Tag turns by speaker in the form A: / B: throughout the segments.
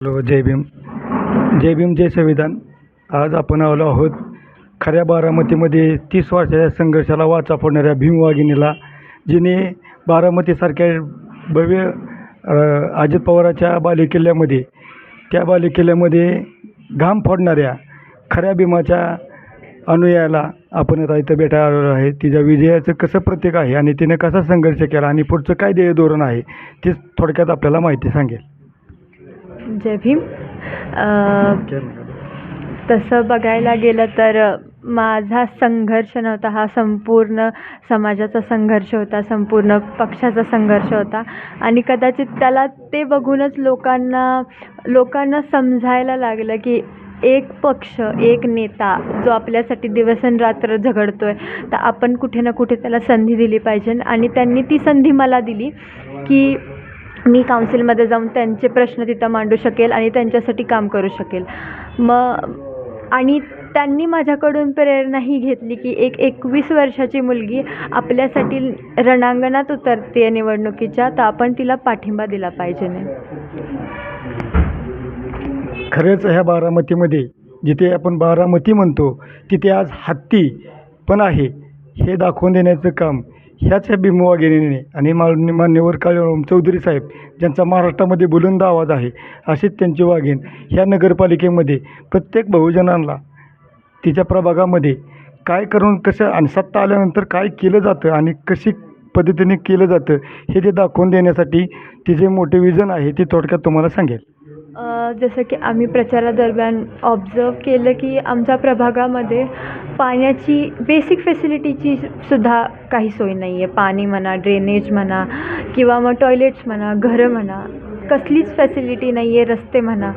A: Hello जय भीम. जय भीम जय संविधान. आज आपण आलो आहोत खऱ्या बारामतीमध्ये तीस वर्षाच्या संघर्षाला वाचा फोडणाऱ्या भीमवाघिनीला जिने बारामतीसारख्या भव्य अजित पवाराच्या बालेकिल्ल्यामध्ये त्या बालेकिल्ल्यामध्ये घाम फोडणाऱ्या खऱ्या भीमाच्या अनुयायाला आपण आता इथं भेटायला आलेलो आहे. तिच्या विजयाचं कसं प्रतीक आहे आणि तिने कसा संघर्ष केला आणि पुढचं काय ध्येय धोरण आहे तेच थोडक्यात आपल्याला माहिती सांगेल.
B: जय भीम. तसं बघायला गेलं तर माझा संघर्ष नव्हता हा संपूर्ण समाजाचा संघर्ष होता संपूर्ण पक्षाचा संघर्ष होता. आणि कदाचित त्याला ते बघूनच लोकांना लोकांना समजायला लागलं की एक पक्ष एक नेता जो आपल्यासाठी दिवसनरात्र आहे तर आपण कुठे ना कुठे त्याला संधी दिली पाहिजे. आणि त्यांनी ती संधी मला दिली की मी काउन्सिलमध्ये जाऊन त्यांचे प्रश्न तिथं मांडू शकेल आणि त्यांच्यासाठी काम करू शकेल. मग आणि त्यांनी माझ्याकडून प्रेरणा ही घेतली की एक एकवीस वर्षाची मुलगी आपल्यासाठी रणांगणात उतरते निवडणुकीच्या तर आपण तिला पाठिंबा दिला पाहिजे नाही
A: खरंच ह्या बारामतीमध्ये जिथे आपण बारामती म्हणतो तिथे आज हत्ती पण आहे हे दाखवून देण्याचं काम ह्याच ह्या भीमवागिनीने आणि मान्य मान्यवर काळीराम चौधरी साहेब ज्यांचा महाराष्ट्रामध्ये बुलंद आवाज आहे अशीच त्यांची वाघीण. ह्या नगरपालिकेमध्ये प्रत्येक बहुजनांना तिच्या प्रभागामध्ये काय करून कसं आणि सत्ता आल्यानंतर काय केलं जातं आणि कशी पद्धतीने केलं जातं हे ते दाखवून देण्यासाठी तिचे मोठे विजन आहे ते थोडक्यात तुम्हाला सांगेल.
B: जसं की आम्ही प्रचारादरम्यान ऑब्झर्व केलं की आमच्या प्रभागामध्ये पाण्याची बेसिक फॅसिलिटीची सुद्धा काही सोय नाही आहे पाणी म्हणा ड्रेनेज म्हणा किंवा मग टॉयलेट्स म्हणा घरं म्हणा कसलीच फॅसिलिटी नाही आहे रस्ते म्हणा.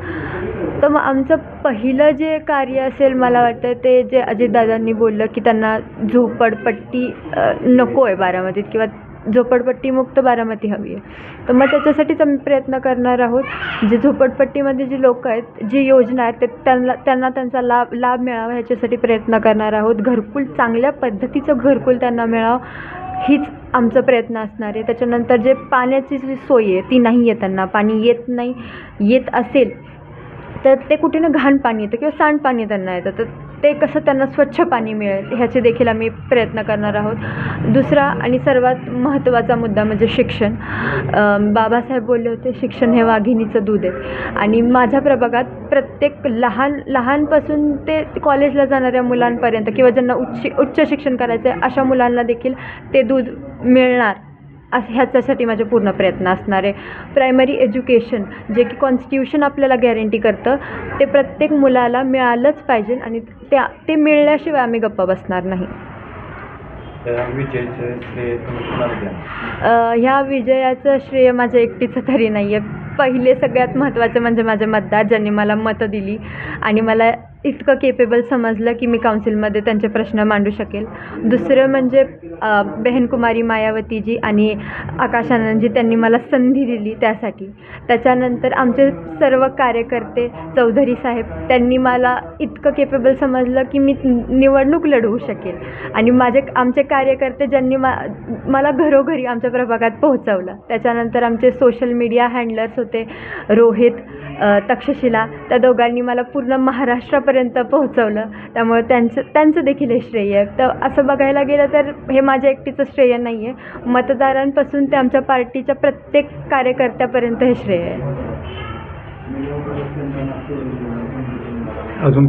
B: तर मग आमचं पहिलं जे कार्य असेल मला वाटतं ते जे अजितदादांनी बोललं की त्यांना झोपडपट्टी नको आहे बारामतीत किंवा झोपडपट्टीमुक्त बारामती हवी आहे. तर मग त्याच्यासाठीच आम्ही प्रयत्न करणार आहोत. जे झोपडपट्टीमध्ये जी लोक आहेत जी योजना आहेत ते त्यांना त्यांना त्यांचा लाभ लाभ मिळावा ह्याच्यासाठी प्रयत्न करणार आहोत. घरकुल चांगल्या पद्धतीचं घरकुल त्यांना मिळावं हीच आमचा प्रयत्न असणार आहे. त्याच्यानंतर जे पाण्याची जी सोय आहे ती नाही आहे त्यांना. पाणी येत नाही येत असेल तर ते कुठे ना घाण पाणी येतं किंवा सांडपाणी त्यांना येतं. तर ते कसं त्यांना स्वच्छ पाणी मिळेल ह्याचे देखील आम्ही प्रयत्न करणार आहोत. दुसरा आणि सर्वात महत्त्वाचा मुद्दा म्हणजे शिक्षण. बाबासाहेब बोलले होते शिक्षण हे वाघिणीचं दूध आहे. आणि माझ्या प्रभागात प्रत्येक लहान लहानपासून ते कॉलेजला जाणाऱ्या मुलांपर्यंत किंवा ज्यांना उच्च उच्च शिक्षण करायचं आहे अशा मुलांना देखील ते दूध मिळणार. असं ह्याच्यासाठी माझे पूर्ण प्रयत्न असणार आहे. प्रायमरी एज्युकेशन जे की कॉन्स्टिट्यूशन आपल्याला गॅरंटी करतं ते प्रत्येक मुलाला मिळालंच पाहिजे आणि त्या ते मिळल्याशिवाय आम्ही गप्पा बसणार नाही. ह्या विजयाचं श्रेय माझ्या एकटीचं तरी नाही आहे पहिले सगळ्यात महत्त्वाचं म्हणजे माझे मतदार ज्यांनी मला मतं दिली आणि मला इतकं केपेबल समजलं की मी काउन्सिलमध्ये त्यांचे प्रश्न मांडू शकेल. दुसरं म्हणजे बहनकुमारी मायावतीजी आणि आकाश आनंदजी त्यांनी मला संधी दिली त्यासाठी. त्याच्यानंतर आमचे सर्व कार्यकर्ते चौधरी साहेब त्यांनी मला इतकं केपेबल समजलं की मी निवडणूक लढवू शकेल. आणि माझे आमचे कार्यकर्ते ज्यांनी मा मला घरोघरी आमच्या प्रभागात पोहोचवलं. त्याच्यानंतर आमचे सोशल मीडिया हँडलर्स होते रोहित तक्षशिला त्या दोघांनी मला पूर्ण महाराष्ट्रापर्यंत पोहोचवलं. त्यामुळे त्यांचं त्यांचं देखील हे श्रेय आहे. तर असं बघायला गेलं तर हे माझ्या एकटीचं श्रेय नाही आहे मतदारांपासून ते आमच्या पार्टीच्या प्रत्येक कार्यकर्त्यापर्यंत हे श्रेय आहे.
A: अजून